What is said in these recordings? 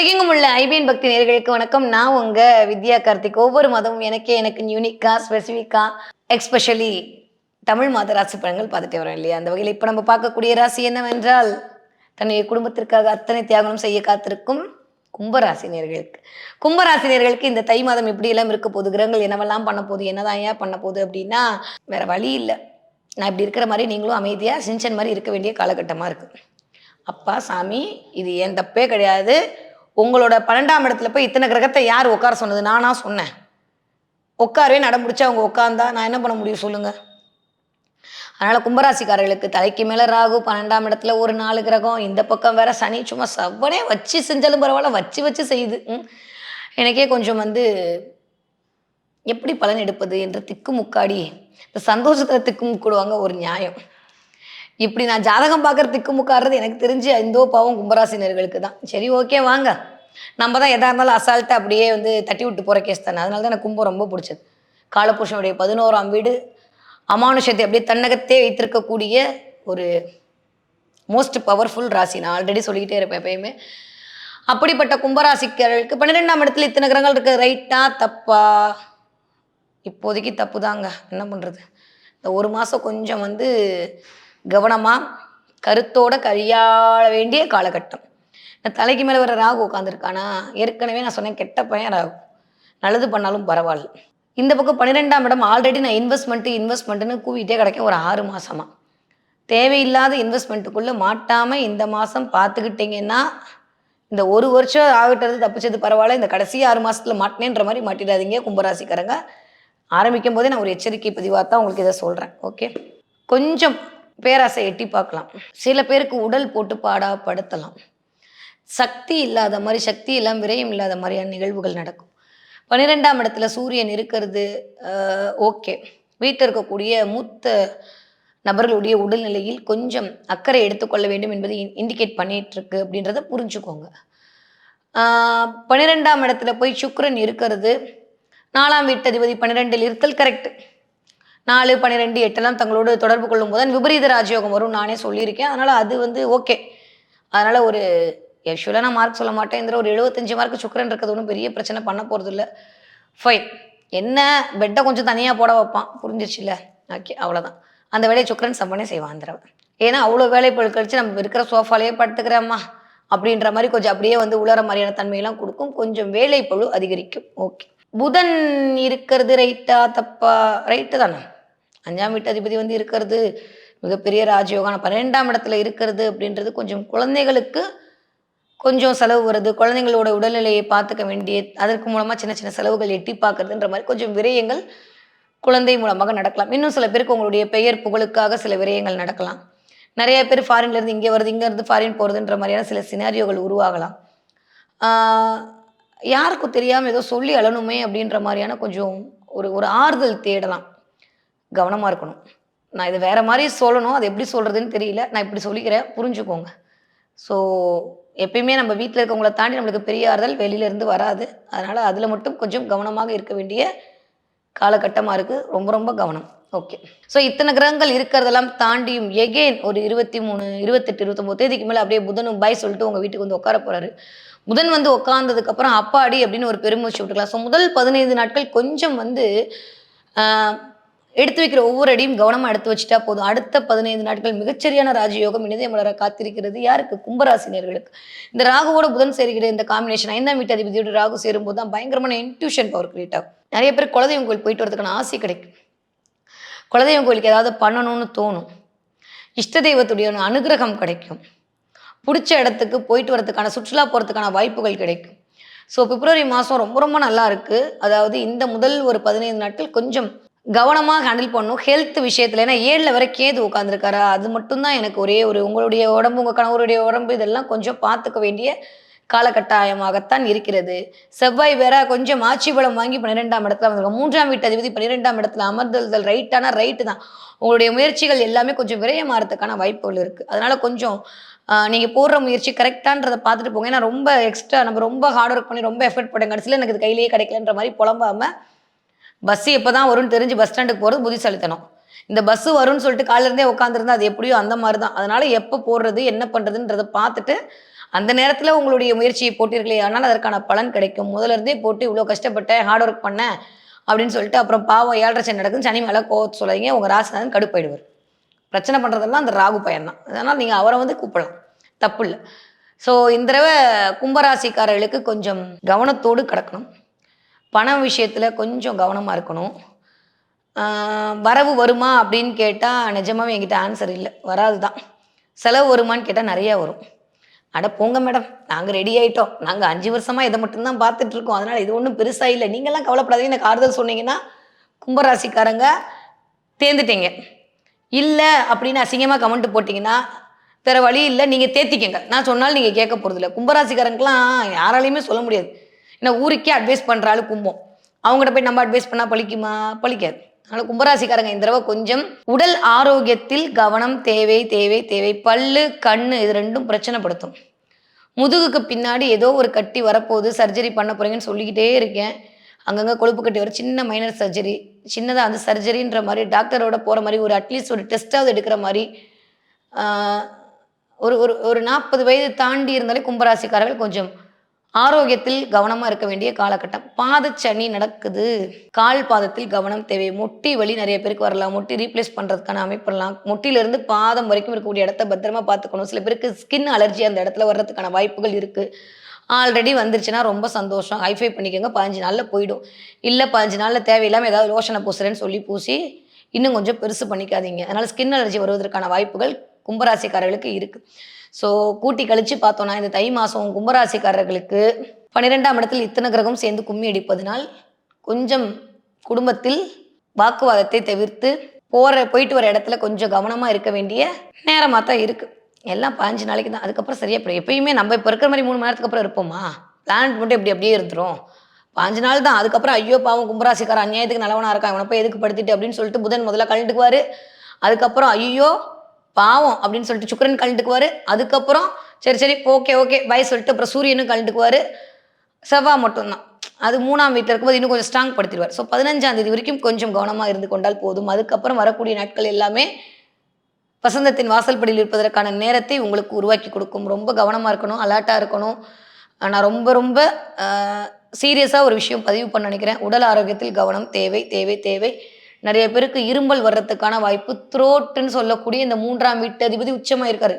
உலகெங்கும் உள்ள ஐபிஎன் பக்தி நேர்களுக்கு வணக்கம். நான் உங்க வித்யா கார்த்திக். ஒவ்வொரு மாதமும் எனக்கே எனக்கு யூனிக்கா ஸ்பெசிஃபிக்கா எக்ஸ்பெஷலி தமிழ் மாத ராசி பலன்கள் பார்த்துட்டே வரோம் இல்லையா? அந்த வகையில் இப்போ நம்ம பார்க்கக்கூடிய ராசி என்னவென்றால் தன்னுடைய குடும்பத்திற்காக அத்தனை தியாகம் செய்ய காத்திருக்கும் கும்பராசினியர்களுக்கு கும்பராசினியர்களுக்கு இந்த தை மாதம் எப்படி எல்லாம் இருக்க போகுது கிரகங்கள் என்னவெல்லாம் பண்ண போகுது என்னதான் ஏன் பண்ண போகுது அப்படின்னா வேற வழி இல்லை. நான் இப்படி இருக்கிற மாதிரி நீங்களும் அமைதியாக சிஞ்சன் மாதிரி இருக்க வேண்டிய காலகட்டமாக இருக்குது அப்பா சாமி இது என் தப்பே கிடையாது. உங்களோட பன்னெண்டாம் இடத்துல போய் இத்தனை கிரகத்தை யார் உட்கார சொன்னது? நானா சொன்னேன். உட்காரவே நடமுடிச்சு அவங்க உட்காந்தா நான் என்ன பண்ண முடியும் சொல்லுங்க? அதனால கும்பராசிக்காரர்களுக்கு தலைக்கு மேல ராகு பன்னெண்டாம் இடத்துல ஒரு நாலு கிரகம் இந்த பக்கம் வேற சனி சும்மா செவ்வனே வச்சு செஞ்சாலும் பரவாயில்ல வச்சு வச்சு செய்யுது. எனக்கே கொஞ்சம் வந்து எப்படி பலன் எடுப்பது என்று திக்குமுக்காடி இந்த சந்தோஷத்துல திக்குமுக்கிடுவாங்க ஒரு நியாயம். இப்படி நான் ஜாதகம் பார்க்குற திக்குமுக்காடுறது எனக்கு தெரிஞ்சு இந்தோ பாவம் கும்பராசினர்களுக்கு தான் சரி ஓகே வாங்க. நம்ம தான் எதா இருந்தாலும் அசால்ட்டாக அப்படியே வந்து தட்டி விட்டு போகிற கேஸ் தானே. அதனால தான் எனக்கு கும்பம் ரொம்ப பிடிச்சது. காலபுருஷனுடைய பதினோராம் வீடு அமானுஷத்தை அப்படியே தன்னகத்தே வைத்திருக்கக்கூடிய ஒரு மோஸ்ட் பவர்ஃபுல் ராசி. நான் ஆல்ரெடி சொல்லிக்கிட்டே இருப்பேன் எப்பயுமே. அப்படிப்பட்ட கும்பராசிக்கர்களுக்கு பன்னிரெண்டாம் இடத்துல இத்தனை கிரகங்கள் இருக்குது ரைட்டா தப்பா? இப்போதைக்கு தப்பு தாங்க என்ன பண்ணுறது இந்த ஒரு மாதம் கொஞ்சம் வந்து கவனமாக கருத்தோட கையாள வேண்டிய காலகட்டம். இந்த தலைக்கு மேலே வர ராகு உட்காந்துருக்கானா ஏற்கனவே நான் சொன்னேன் கெட்ட பையன் ராகு. நல்லது பண்ணாலும் பரவாயில்ல. இந்த பக்கம் பன்னிரெண்டாம் இடம் ஆல்ரெடி நான் இன்வெஸ்ட்மெண்ட்டு இன்வெஸ்ட்மெண்ட்டுன்னு கூவிட்டே கிடைக்கும் ஒரு ஆறு மாசமா. தேவையில்லாத இன்வெஸ்ட்மெண்ட்டுக்குள்ளே மாட்டாமல் இந்த மாதம் பார்த்துக்கிட்டிங்கன்னா இந்த ஒரு வருஷம் ஆகிட்டது தப்பிச்சது பரவாயில்ல இந்த கடைசி ஆறு மாசத்துல மாட்டினேன்ற மாதிரி மாட்டிடாதீங்க கும்பராசிக்காரங்க. ஆரம்பிக்கும் போதே நான் ஒரு எச்சரிக்கை பதிவாக தான் உங்களுக்கு இதை சொல்கிறேன் ஓகே கொஞ்சம் பேராசை எட்டி பார்க்கலாம். சில பேருக்கு உடல் போட்டு பாடாப்படுத்தலாம் சக்தி இல்லாத மாதிரி சக்தி எல்லாம் விரயம் இல்லாத மாதிரியான நிகழ்வுகள் நடக்கும். பன்னிரெண்டாம் இடத்துல சூரியன் இருக்கிறது ஓகே. வீட்டில் இருக்கக்கூடிய மூத்த நபர்களுடைய உடல்நிலையில் கொஞ்சம் அக்கறை எடுத்துக்கொள்ள வேண்டும் என்பதை இண்டிகேட் பண்ணிட்டு இருக்கு அப்படின்றத புரிஞ்சுக்கோங்க. பன்னிரெண்டாம் இடத்துல போய் சுக்கரன் இருக்கிறது. நாலாம் வீட்டதிபதி பன்னிரெண்டில் இருத்தல் கரெக்ட் நாலு பன்னிரெண்டு எட்டெல்லாம் தங்களோடு தொடர்பு கொள்ளும் போது விபரீத ராஜயோகம் வரும் நானே சொல்லியிருக்கேன். அதனால் அது வந்து ஓகே. அதனால் ஒரு யூஸ்வலாக நான் மார்க் சொல்ல மாட்டேன். இந்த ஒரு எழுபத்தஞ்சு மார்க் சுக்கரன் இருக்கிறது ஒன்றும் பெரிய பிரச்சனை பண்ண போகிறது இல்லை ஃபைன் என்ன பெட்டை கொஞ்சம் தனியாக போட வைப்பான். புரிஞ்சிச்சுல ஓகே அவ்வளோதான் அந்த வேலையை சுக்கரன் சம்பனே செய்வான் அந்த ஏன்னா அவ்வளோ வேலை பொருள் கழிச்சு நம்ம இருக்கிற சோஃபாலேயே படுத்துக்கிறேம்மா. அப்படின்ற மாதிரி கொஞ்சம் அப்படியே வந்து உலர மாதிரியான தன்மையெல்லாம் கொடுக்கும். கொஞ்சம் வேலை அதிகரிக்கும். ஓகே புதன் இருக்கிறது ரைட்டா தப்பா? ரைட்டு தானே? அஞ்சாம் வீட்டு அதிபதி வந்து இருக்கிறது மிகப்பெரிய ராஜயோகம் பன்னெண்டாம் இடத்துல இருக்கிறது அப்படின்றது கொஞ்சம் குழந்தைகளுக்கு கொஞ்சம் செலவு வருது. குழந்தைங்களோட உடல்நிலையை பார்த்துக்க வேண்டிய அதற்கு மூலமாக சின்ன சின்ன செலவுகள் எட்டி பார்க்கறதுன்ற மாதிரி கொஞ்சம் விரயங்கள் குழந்தை மூலமாக நடக்கலாம். இன்னும் சில பேருக்கு உங்களுடைய பெயர் புகழுக்காக சில விரயங்கள் நடக்கலாம். நிறைய பேர் ஃபாரின்லேருந்து இங்கே வருது இங்கேருந்து ஃபாரின் போகிறதுன்ற மாதிரியான சில சினாரியோகள் உருவாகலாம். யாருக்கும் தெரியாமல் ஏதோ சொல்லி அழணுமே அப்படின்ற மாதிரியான கொஞ்சம் ஒரு ஒரு ஆறுதல் தேடலாம். கவனமாக இருக்கணும். நான் இது வேறு மாதிரி சொல்லணும். அது எப்படி சொல்கிறதுன்னு தெரியல. நான் இப்படி சொல்லிக்கிறேன். புரிஞ்சுக்கோங்க. ஸோ எப்பயுமே நம்ம வீட்டில் இருக்கவங்களை தாண்டி நம்மளுக்கு பெரிய ஆறுதல் வெளியிலேருந்து வராது. அதனால் அதில் மட்டும் கொஞ்சம் கவனமாக இருக்க வேண்டிய காலகட்டமாக இருக்குது ரொம்ப ரொம்ப கவனம். ஓகே ஸோ இத்தனை கிரகங்கள் இருக்கிறதெல்லாம் தாண்டியும் எகெயின் ஒரு இருபத்தி மூணு இருபத்தெட்டு இருபத்தொம்போது தேதிக்கு மேலே அப்படியே புதனும் பாய் சொல்லிட்டு உங்கள் வீட்டுக்கு வந்து உட்கார போகிறாரு புதன் வந்து உட்காந்ததுக்கப்புறம் அப்பாடி அப்படின்னு ஒரு பெருமூச்சு விட்டுக்கலாம். ஸோ முதல் பதினைந்து நாட்கள் கொஞ்சம் வந்து எடுத்து வைக்கிற ஒவ்வொரு அடியும் கவனமாக எடுத்து வச்சுட்டா போதும். அடுத்த பதினைந்து நாட்கள் மிகச்சரியான ராஜயோகம் இனிதே மலர காத்திருக்கிறது. யாருக்கு? கும்பராசினியர்களுக்கு. இந்த ராகுவோட புதன் சேர்கிற இந்த காம்பினேஷன் ஐந்தாம் வீட்டு அதிபதியோட ராகு சேரும்போது தான் பயங்கரமான இன்ட்யூஷன் பவர் கிரியேட் ஆகும். நிறைய பேர் குலதெய்வம் கோயில் போயிட்டு வரதுக்கான ஆசை கிடைக்கும். குலதெய்வம் கோயிலுக்கு ஏதாவது பண்ணணும்னு தோணும். இஷ்ட தெய்வத்துடைய அனுகிரகம் கிடைக்கும். பிடிச்ச இடத்துக்கு போயிட்டு வரதுக்கான சுற்றுலா போகிறதுக்கான வாய்ப்புகள் கிடைக்கும். ஸோ பிப்ரவரி மாதம் ரொம்ப ரொம்ப நல்லா இருக்குது அதாவது இந்த முதல் ஒரு பதினைந்து நாட்கள் கொஞ்சம் கவனமாக ஹேண்டில் பண்ணணும். ஹெல்த் விஷயத்தில் ஏன்னா ஏழில் வரை கேது உட்காந்துருக்காரா அது மட்டும்தான் எனக்கு ஒரே ஒரு உங்களுடைய உடம்பு உங்கள் கணவருடைய உடம்பு இதெல்லாம் கொஞ்சம் பார்த்துக்க வேண்டிய காலகட்டாயமாகத்தான் இருக்கிறது. செவ்வாய் வேற கொஞ்சம் ஆட்சி பலம் வாங்கி பன்னிரெண்டாம் இடத்துல வந்திருக்காங்க. மூன்றாம் வீட்டு அதிபதி பன்னிரெண்டாம் இடத்துல அமர்தல் ரைட்டான ரைட்டு தான். உங்களுடைய முயற்சிகள் எல்லாமே கொஞ்சம் விரயமாறதுக்கான வாய்ப்புகள் இருக்குது அதனால கொஞ்சம் நீங்கள் போடுற முயற்சி கரெக்டான்றதை பார்த்துட்டு போங்க. ஏன்னா ரொம்ப எக்ஸ்ட்ரா நம்ம ரொம்ப ஹார்ட் ஒர்க் பண்ணி ரொம்ப எஃபர்ட் பண்ணுங்க கடைசியில் எனக்கு இது கையிலேயே கிடைக்கலன்ற மாதிரி புலம்பாமல் பஸ் எப்போ தான் வரும்னு தெரிஞ்சு பஸ் ஸ்டாண்டுக்கு போகிறது புத்திசாலித்தனம் இந்த பஸ் வரும்னு சொல்லிட்டு காலையில இருந்தே உட்காந்துருந்தா அது எப்படியோ அந்த மாதிரி தான் அதனால எப்போ போடுறது என்ன பண்ணுறதுன்றதை பார்த்துட்டு அந்த நேரத்தில் உங்களுடைய முயற்சியை போட்டீர்களே ஆனால் அதற்கான பலன் கிடைக்கும். முதல்ல இருந்தே போட்டு இவ்வளோ கஷ்டப்பட்டேன் ஹார்ட் ஒர்க் பண்ணேன் அப்படின்னு சொல்லிட்டு அப்புறம் பாவம் ஏழரை சனி நடக்குது சனி மேலே கோவத்து சொல்லாதீங்க. உங்கள் ராசிநாதன் கடுப்பாயிடுவார் பிரச்சனை பண்ணுறதெல்லாம் அந்த ராகு பையன் தான். அதனால் நீங்கள் அவரை வந்து கூப்பிடலாம். தப்பு இல்லை. ஸோ இந்த தடவை கும்பராசிக்காரர்களுக்கு கொஞ்சம் கவனத்தோடு கிடக்கணும். பண விஷயத்தில் கொஞ்சம் கவனமாக இருக்கணும். வரவு வருமா அப்படின்னு கேட்டால் நிஜமாகவே என்கிட்ட ஆன்சர் இல்லை. வராது தான் செலவு வருமான்னு கேட்டால் நிறையா வரும். அட போங்க மேடம் நாங்கள் ரெடி ஆகிட்டோம் நாங்கள் அஞ்சு வருஷமாக இதை மட்டும்தான் பார்த்துட்ருக்கோம் அதனால் இது ஒன்றும் பெருசாக இல்லை. நீங்கள்லாம் கவலைப்படாதீங்க. எனக்கு ஆறுதல் சொன்னீங்கன்னா கும்பராசிக்காரங்க தேர்ந்துட்டீங்க இல்லை அப்படின்னு அசிங்கமாக கமெண்ட் போட்டிங்கன்னா வேற வழி இல்லை. நீங்கள் தேத்திக்கங்க. நான் சொன்னாலும் நீங்கள் கேட்க போகிறதில்ல கும்பராசிக்காரங்களுக்குலாம் யாராலையுமே சொல்ல முடியாது. ஏன்னா ஊருக்கே அட்வைஸ் பண்ணுறாலும் கும்பம். அவங்ககிட்ட போய் நம்ம அட்வைஸ் பண்ணால் பழிக்குமா? பழிக்காது. அதனால் கும்பராசிக்காரங்க இந்த தடவை கொஞ்சம் உடல் ஆரோக்கியத்தில் கவனம் தேவை தேவை தேவை பல்லு கண்ணு இது ரெண்டும் பிரச்சனைப்படுத்தும். முதுகுக்கு பின்னாடி ஏதோ ஒரு கட்டி வரப்போகுது சர்ஜரி பண்ண போகிறீங்கன்னு சொல்லிக்கிட்டே இருக்கேன். அங்கங்கே கொழுப்பு கட்டி வர சின்ன மைனர் சர்ஜரி சின்னதாக அந்த சர்ஜரின்ற மாதிரி டாக்டரோட போகிற மாதிரி ஒரு அட்லீஸ்ட் ஒரு டெஸ்ட்டாவது எடுக்கிற மாதிரி ஒரு ஒரு ஒரு நாற்பது வயது தாண்டி இருந்தாலே கும்பராசிக்காரர்கள் கொஞ்சம் ஆரோக்கியத்தில் கவனமாக இருக்க வேண்டிய காலகட்டம். பாதச்சனி நடக்குது. கால் பாதத்தில் கவனம் தேவை. முட்டி வலி நிறைய பேருக்கு வரலாம். முட்டி ரீப்ளேஸ் பண்ணுறதுக்கான அமைப்பெல்லாம் முட்டிலிருந்து பாதம் வரைக்கும் இருக்கக்கூடிய இடத்த பத்திரமா பார்த்துக்கணும். சில பேருக்கு ஸ்கின் அலர்ஜி அந்த இடத்துல வர்றதுக்கான வாய்ப்புகள் இருக்குது ஆல்ரெடி வந்துருச்சுன்னா ரொம்ப சந்தோஷம். ஹைஃபை பண்ணிக்கோங்க. பதினஞ்சு நாளில் போயிடும். இல்லை பதினஞ்சு நாளில் தேவையில்லாமல் ஏதாவது லோஷனை பூசுறேன்னு சொல்லி பூசி இன்னும் கொஞ்சம் பெருசு பண்ணிக்காதீங்க. அதனால் ஸ்கின் அலர்ஜி வருவதற்கான வாய்ப்புகள் கும்பராசிக்காரர்களுக்கு இருக்குது ஸோ கூட்டி கழிச்சு பார்த்தோன்னா இந்த தை மாதம் கும்பராசிக்காரர்களுக்கு பன்னிரெண்டாம் இடத்தில் இத்தனை கிரகம் சேர்ந்து கும்மி அடிப்பதனால் கொஞ்சம் குடும்பத்தில் வாக்குவாதத்தை தவிர்த்து போகிற போயிட்டு வர இடத்துல கொஞ்சம் கவனமாக இருக்க வேண்டிய நேரமாக தான் இருக்குது எல்லாம் பாஞ்சு நாளைக்கு தான். அதுக்கப்புறம் சரியாக போயிடும். எப்பயுமே நம்ம இப்போ இருக்கிற மாதிரி மூணு மணி நேரத்துக்கு அப்புறம் இருப்போமா? பிளான் மட்டும் இப்படி அப்படியே இருந்துரும். பாஞ்சு நாள் தான். அதுக்கப்புறம் ஐயோ பாவம் கும்பராசிக்கார அநியாயத்துக்கு நல்லவனாக இருக்கான். இவனை போய் எதுக்கு படுத்திட்டு அப்படின்னு சொல்லிட்டு புதன் முதல்ல கழண்டுக்குவார். அதுக்கப்புறம் ஐயோ பாவம் அப்படின்னு சொல்லிட்டு சுக்கிரன் கழண்டுக்குவாரு. அதுக்கப்புறம் சரி சரி ஓகே ஓகே பை சொல்லிட்டு அப்புறம் சூரியனும் கழண்டுக்குவாரு. செவ்வாய் மட்டும்தான். அது மூணாம் வீட்டில் இருக்கும்போது இன்னும் கொஞ்சம் ஸ்ட்ராங் படுத்திடுவார். ஸோ பதினஞ்சாம் தேதி வரைக்கும் கொஞ்சம் கவனமாக இருந்து கொண்டால் போதும். அதுக்கப்புறம் வரக்கூடிய நாட்கள் எல்லாமே வசந்தத்தின் வாசல்படியில் இருப்பதற்கான நேரத்தை உங்களுக்கு உருவாக்கி கொடுக்கும். ரொம்ப கவனமாக இருக்கணும் அலர்ட்டாக இருக்கணும். நான் ரொம்ப ரொம்ப சீரியஸாக ஒரு விஷயம் பதிவு பண்ண நினைக்கிறேன். உடல் ஆரோக்கியத்தில் கவனம் தேவை தேவை தேவை. நிறைய பேருக்கு இரும்பல் வர்றதுக்கான வாய்ப்பு த்ரோட்டுன்னு சொல்லக்கூடிய இந்த மூன்றாம் வீட்டு அதிபதி உச்சமாக இருக்காரு.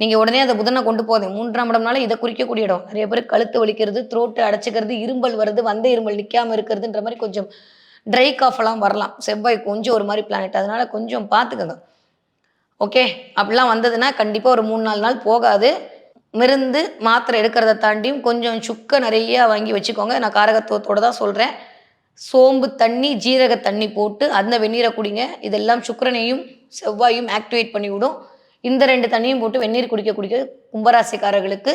நீங்கள் உடனே அந்த புதனை கொண்டு போதே மூன்றாம் இடம்னால இதை குறிக்கக்கூடிய இடம். நிறைய பேருக்கு கழுத்து வலிக்கிறது த்ரோட்டு அடைச்சிக்கிறது இரும்பல் வருது வந்த இரும்பல் நிற்காமல் இருக்கிறதுன்ற மாதிரி கொஞ்சம் ட்ரை காஃபெல்லாம் வரலாம். செவ்வாய் கொஞ்சம் ஒரு மாதிரி பிளானட் அதனால கொஞ்சம் பார்த்துக்கோங்க. ஓகே? அப்படிலாம் வந்ததுன்னா கண்டிப்பாக ஒரு மூணு நாலு நாள் போகாது. மிருந்து மாத்திரை எடுக்கிறத தாண்டியும் கொஞ்சம் சுக்க நிறையா வாங்கி வச்சுக்கோங்க. நான் காரகத்துவத்தோடு தான் சொல்கிறேன் சோம்பு தண்ணி ஜீரக தண்ணி போட்டு அந்த வெந்நீரை குடிங்க. இதெல்லாம் சுக்கிரனையும் செவ்வாயும் ஆக்டிவேட் பண்ணிவிடும். இந்த ரெண்டு தண்ணியும் போட்டு வெந்நீர் குடிக்க குடிக்க கும்பராசிக்காரர்களுக்கு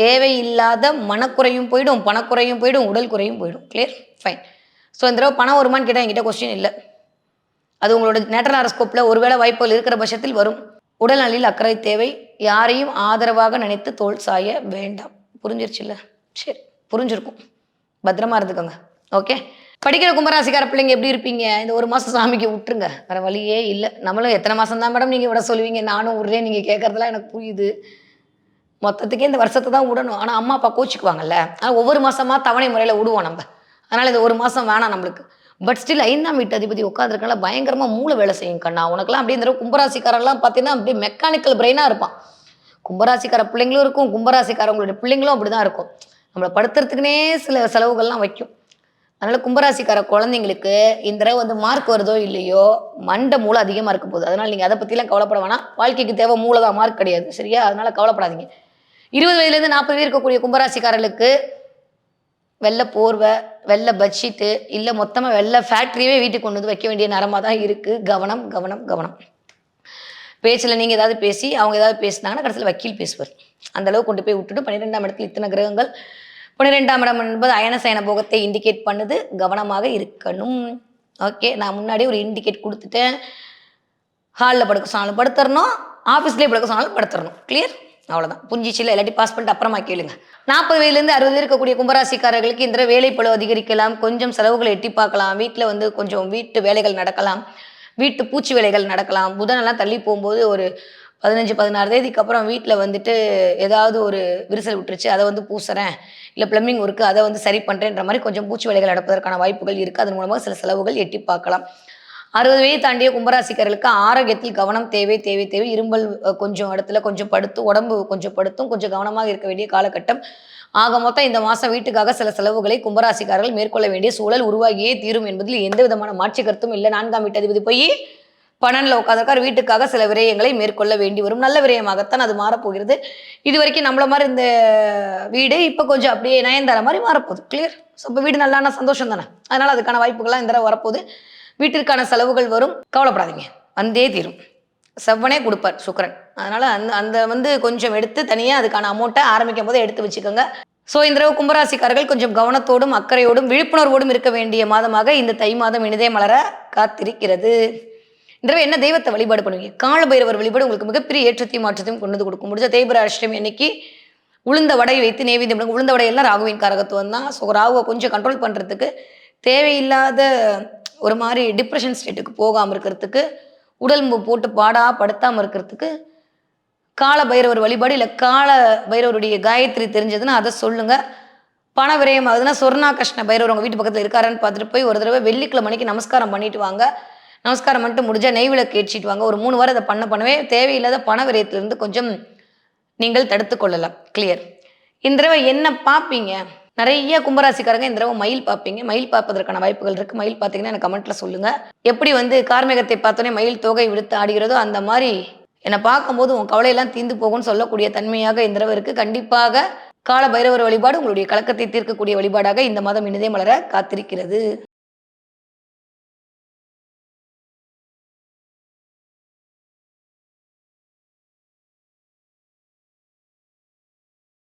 தேவையில்லாத மனக்குறையும் போயிடும் பணக்குறையும் போயிடும் உடல் குறையும் போயிடும். கிளியர் ஃபைன் ஸோ இந்த தடவை பணம் வருமான்னு கேட்டால் என்கிட்ட கொஸ்டின் இல்லை. அது உங்களோட நேட்டல் ஹாரஸ்கோப்பில் ஒருவேளை வாய்ப்புகள் இருக்கிற பட்சத்தில் வரும். உடல்நலில் அக்கறை தேவை. யாரையும் ஆதரவாக நினைத்து தோல் சாய வேண்டாம். புரிஞ்சிருச்சுல்ல? சரி புரிஞ்சிருக்கும். பத்திரமா இருந்துக்கோங்க. ஓகே படிக்கிற கும்பராசிக்கார பிள்ளைங்க எப்படி இருப்பீங்க? இந்த ஒரு மாதம் சாமிக்கு விட்டுருங்க. வேற வழியே இல்லை. நம்மளும் எத்தனை மாதம் தான் மேடம் நீங்கள் விட சொல்லுவீங்க? நானும் விடுறேன். நீங்கள் கேட்குறதுலாம் எனக்கு புரியுது. மொத்தத்துக்கே இந்த வருஷத்தை தான் விடணும். ஆனால் அம்மா அப்பா கோச்சிக்குவாங்கல்ல. ஆனால் ஒவ்வொரு மாசமா தவணை முறையில் விடுவோம் நம்ம. அதனால் இந்த ஒரு மாதம் வேணாம் நம்மளுக்கு. பட் ஸ்டில் ஐந்தாம் வீட்டு அதிபதி உட்காந்துருக்கனால பயங்கரமாக மூளை வேலை செய்யும் கண்ணா. உனக்குலாம் அப்படியே இந்த கும்பராசிக்காரெல்லாம் பார்த்தீங்கன்னா அப்படியே மெக்கானிக்கல் பிரெயினாக இருப்பான். கும்பராசிக்கார பிள்ளைங்களும் இருக்கும். கும்பராசிக்காரவங்களுடைய பிள்ளைங்களும் அப்படி தான் இருக்கும். நம்மளை படுத்துறதுக்குனே சில செலவுகள்லாம் வைக்கும். அதனால கும்பராசிக்கார குழந்தைங்களுக்கு இந்த தடவை வந்து மார்க் வருதோ இல்லையோ மண்டை மூளை அதிகமாக இருக்க போகுது. அதனால நீங்கள் அதை பற்றிலாம் கவலைப்பட வேணாம். வாழ்க்கைக்கு தேவை மூளை தான் மார்க் கிடையாது. சரியா? அதனால கவலைப்படாதீங்க. இருபது வயதுலேருந்து நாற்பது பேர் இருக்கக்கூடிய கும்பராசிக்காரர்களுக்கு வெள்ளை போர்வை வெள்ளை பெட்ஷீட்டு இல்லை மொத்தமாக வெள்ளை ஃபேக்ட்ரியவே வீட்டுக்கு கொண்டு வந்து வைக்க வேண்டிய நேரமாக தான் இருக்குது கவனம் கவனம் கவனம். பேச்சில் நீங்கள் ஏதாவது பேசி அவங்க ஏதாவது பேசினாங்கன்னா கடைசியில் வக்கீல் பேசுவார். அந்தளவு கொண்டு போய் விட்டுட்டு பன்னிரெண்டாம் இடத்துல இத்தனை கிரகங்கள் பன்னிரெண்டாம் இடம் என்பது அயனசயன போகத்தை இண்டிகேட் பண்ணுது. கவனமாக இருக்கணும். ஓகே நான் முன்னாடி ஒரு இண்டிகேட் கொடுத்துட்டேன். ஹாலில் படுக்க சொன்னாலும் படுத்துறணும். ஆஃபீஸ்லேயே படுக்க சொன்னாலும் படுத்துறணும். கிளியர் அவ்வளோதான் புஞ்சிச்சில் இல்லாட்டி பாஸ் பண்ணிட்டு அப்புறமா கேளுங்க. நாற்பது வயதுலேருந்து அறுபது இருக்கக்கூடிய கும்பராசிக்காரர்களுக்கு இந்த வேலைப்பளு அதிகரிக்கலாம். கொஞ்சம் செலவுகளை எட்டி பார்க்கலாம். வீட்டில் வந்து கொஞ்சம் வீட்டு வேலைகள் நடக்கலாம். வீட்டு பூச்சி வேலைகள் நடக்கலாம். புதனெல்லாம் தள்ளி போகும்போது ஒரு பதினஞ்சு பதினாறு தேதிக்கு அப்புறம் வீட்டில் வந்துட்டு ஏதாவது ஒரு விரிசல் விட்டுருச்சு அதை வந்து பூசுறேன். இல்லை ப்ளம்பிங் ஒர்க்கு அதை வந்து சரி பண்ணுறேன்ற மாதிரி கொஞ்சம் பூச்சி வேலைகள் நடப்பதற்கான வாய்ப்புகள் இருக்குது அதன் மூலமாக சில செலவுகள் எட்டி பார்க்கலாம். அறுபது வயது தாண்டிய கும்பராசிக்காரர்களுக்கு ஆரோக்கியத்தில் கவனம் தேவை தேவை தேவை. இரும்பல் கொஞ்சம் இடத்துல கொஞ்சம் படுத்து உடம்பு கொஞ்சம் படுத்தும் கொஞ்சம் கவனமாக இருக்க வேண்டிய காலகட்டம். ஆக மொத்தம் இந்த மாதம் வீட்டுக்காக சில செலவுகளை கும்பராசிக்காரர்கள் மேற்கொள்ள வேண்டிய சூழல் உருவாகியே தீரும் என்பதில் எந்த விதமான மாற்று கருத்தும் இல்லை. நான்காம் வீட்டு அதிபதி போய் பன்னெண்டில் உட்காந்துருக்கார் வீட்டுக்காக சில விரயங்களை மேற்கொள்ள வேண்டி வரும். நல்ல விரயமாகத்தான் அது மாறப்போகிறது. இது வரைக்கும் நம்மள மாதிரி இந்த வீடு இப்போ கொஞ்சம் அப்படியே நயன்தார மாதிரி மாறப்போகுது. கிளியர் ஸோ இப்போ வீடு நல்லா சந்தோஷம் தானே? அதனால் அதுக்கான வாய்ப்புகள்லாம் இந்த தடவை வரப்போகுது. வீட்டிற்கான செலவுகள் வரும். கவலைப்படாதீங்க. வந்தே தீரும். செவ்வனே கொடுப்பார் சுக்கரன். அதனால் அந்த அந்த வந்து கொஞ்சம் எடுத்து தனியாக அதுக்கான அமௌண்ட்டை ஆரம்பிக்கும் போது எடுத்து வச்சுக்கோங்க. ஸோ இந்த தடவை கும்பராசிக்காரர்கள் கொஞ்சம் கவனத்தோடும் அக்கறையோடும் விழிப்புணர்வோடும் இருக்க வேண்டிய மாதமாக இந்த தை மாதம் இனிதே மலர காத்திருக்கிறது. தடவை என்ன தெய்வத்தை வழிபாடு பண்ணுவீங்க? கால பைரவர் வழிபாடு உங்களுக்கு மிகப்பெரிய ஏற்றத்தையும் மாற்றத்தையும் கொண்டு வந்து கொடுக்கும். முடிஞ்ச தேய்பிர அஷ்டமி அன்னைக்கு உளுந்த வடை வைத்து நேவேத்தியம் பண்ணுங்க. உளுந்த வடையெல்லாம் ராகுவின் காரகத்துவம் தான். ஸோ ராகுவை கொஞ்சம் கண்ட்ரோல் பண்ணுறதுக்கு தேவையில்லாத ஒரு மாதிரி டிப்ரெஷன் ஸ்டேட்டுக்கு போகாமல் இருக்கிறதுக்கு உடல் போட்டு பாடா படுத்தாமல் இருக்கிறதுக்கு கால பைரவர் வழிபாடு இல்லை கால பைரவருடைய காயத்ரி தெரிஞ்சதுன்னா அதை சொல்லுங்கள் பண விரயம் ஆகுதுன்னா சொர்ணா கிருஷ்ண பைரவர் உங்கள் வீட்டு பக்கத்தில் இருக்காருன்னு பார்த்துட்டு போய் ஒரு தடவை வெள்ளிக்கிழமை மணிக்கு நமஸ்காரம் பண்ணிட்டு வாங்க. நமஸ்காரம் மட்டும் முடிஞ்சா நெய் விளக்கு ஏற்றிட்டு வாங்க. ஒரு மூணு வாரம் அதை பண்ண பண்ணவே. தேவையில்லாத பண விரயத்திலிருந்து கொஞ்சம் நீங்கள் தடுத்து கொள்ளலாம். கிளியர் இந்த தடவை என்ன பார்ப்பீங்க? நிறைய கும்பராசிக்காரங்க இந்த தடவை மயில் பார்ப்பீங்க. மயில் பார்ப்பதற்கான வாய்ப்புகள் இருக்கு. மயில் பார்த்தீங்கன்னா எனக்கு கமெண்ட்ல சொல்லுங்க. எப்படி வந்து கார்மேகத்தை பார்த்தோன்னே மயில் தொகை விடுத்து ஆடுகிறதோ அந்த மாதிரி என்னை பார்க்கும்போது உன் கவலையெல்லாம் தீந்து போகும்னு சொல்லக்கூடிய தன்மையாக இந்த தடவை இருக்கு. கண்டிப்பாக கால பைரவர் வழிபாடு உங்களுடைய கலக்கத்தை தீர்க்கக்கூடிய வழிபாடாக இந்த மாதம் இனிதே மலர காத்திருக்கிறது.